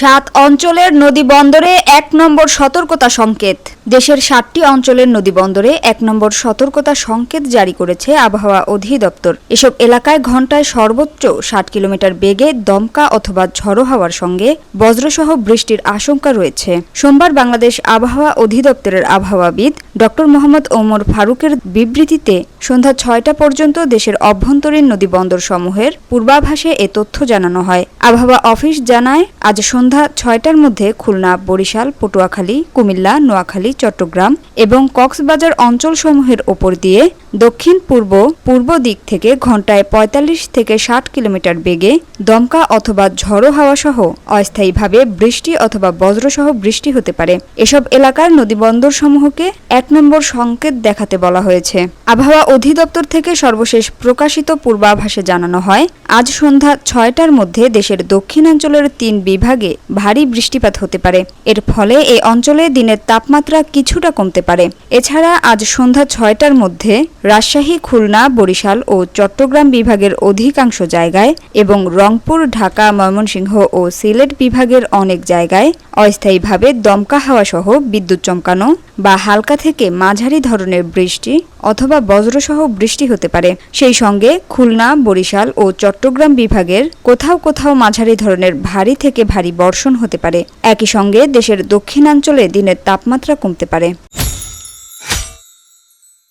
সাত অঞ্চলের নদী বন্দরে এক নম্বর সতর্কতা সংকেত। দেশের সাতটি অঞ্চলের নদী বন্দরে এক নম্বর সতর্কতা সংকেত জারি করেছে আবহাওয়া অধিদপ্তর। এসব এলাকায় ঘন্টায় সর্বোচ্চ ষাট কিলোমিটার বেগে দমকা অথবা ঝড়ো হাওয়ার সঙ্গে বজ্রসহ বৃষ্টির আশঙ্কা রয়েছে। সোমবার বাংলাদেশ আবহাওয়া অধিদপ্তরের আবহাওয়াবিদ ডক্টর মোহাম্মদ ওমর ফারুকের বিবৃতিতে সন্ধ্যা ছয়টা পর্যন্ত দেশের অভ্যন্তরীণ নদী বন্দর সমূহের পূর্বাভাসে এ তথ্য জানানো হয়। আবহাওয়া অফিস জানায়, আজ সন্ধ্যা ছয়টার মধ্যে খুলনা, বরিশাল, পটুয়াখালী, কুমিল্লা, নোয়াখালী, চট্টগ্রাম এবং কক্সবাজার অঞ্চলসমূহের ওপর দিয়ে দক্ষিণ, পূর্ব পূর্ব দিক থেকে ঘন্টায় ৪৫ থেকে ষাট কিলোমিটার বেগে দমকা অথবা ঝড়ো হাওয়া সহ অস্থায়ীভাবে বৃষ্টি অথবা বজ্রসহ বৃষ্টি হতে পারে। এসব এলাকার নদীবন্দর সমূহকে এক নম্বর সংকেত দেখাতে বলা হয়েছে। আবহাওয়া অধিদপ্তর থেকে সর্বশেষ প্রকাশিত পূর্বাভাসে জানানো হয়, আজ সন্ধ্যা ছয়টার মধ্যে দেশের দক্ষিণাঞ্চলের তিন বিভাগে ভারী বৃষ্টিপাত হতে পারে। এর ফলে এই অঞ্চলে দিনের তাপমাত্রা কিছুটা কমতে পারে। এছাড়া আজ সন্ধ্যা ছয়টার মধ্যে রাজশাহী, খুলনা, বরিশাল ও চট্টগ্রাম বিভাগের অধিকাংশ জায়গায় এবং রংপুর, ঢাকা, ময়মনসিংহ ও সিলেট বিভাগের অনেক জায়গায় অস্থায়ীভাবে দমকা হাওয়া সহ বিদ্যুৎ চমকানো বা হালকা থেকে মাঝারি ধরনের বৃষ্টি অথবা বজ্রসহ বৃষ্টি হতে পারে। সেই সঙ্গে খুলনা, বরিশাল ও চট্টগ্রাম বিভাগের কোথাও কোথাও মাঝারি ধরনের ভারী থেকে ভারী বর্ষণ হতে পারে। একই সঙ্গে দেশের দক্ষিণাঞ্চলে দিনের তাপমাত্রা কমতে পারে।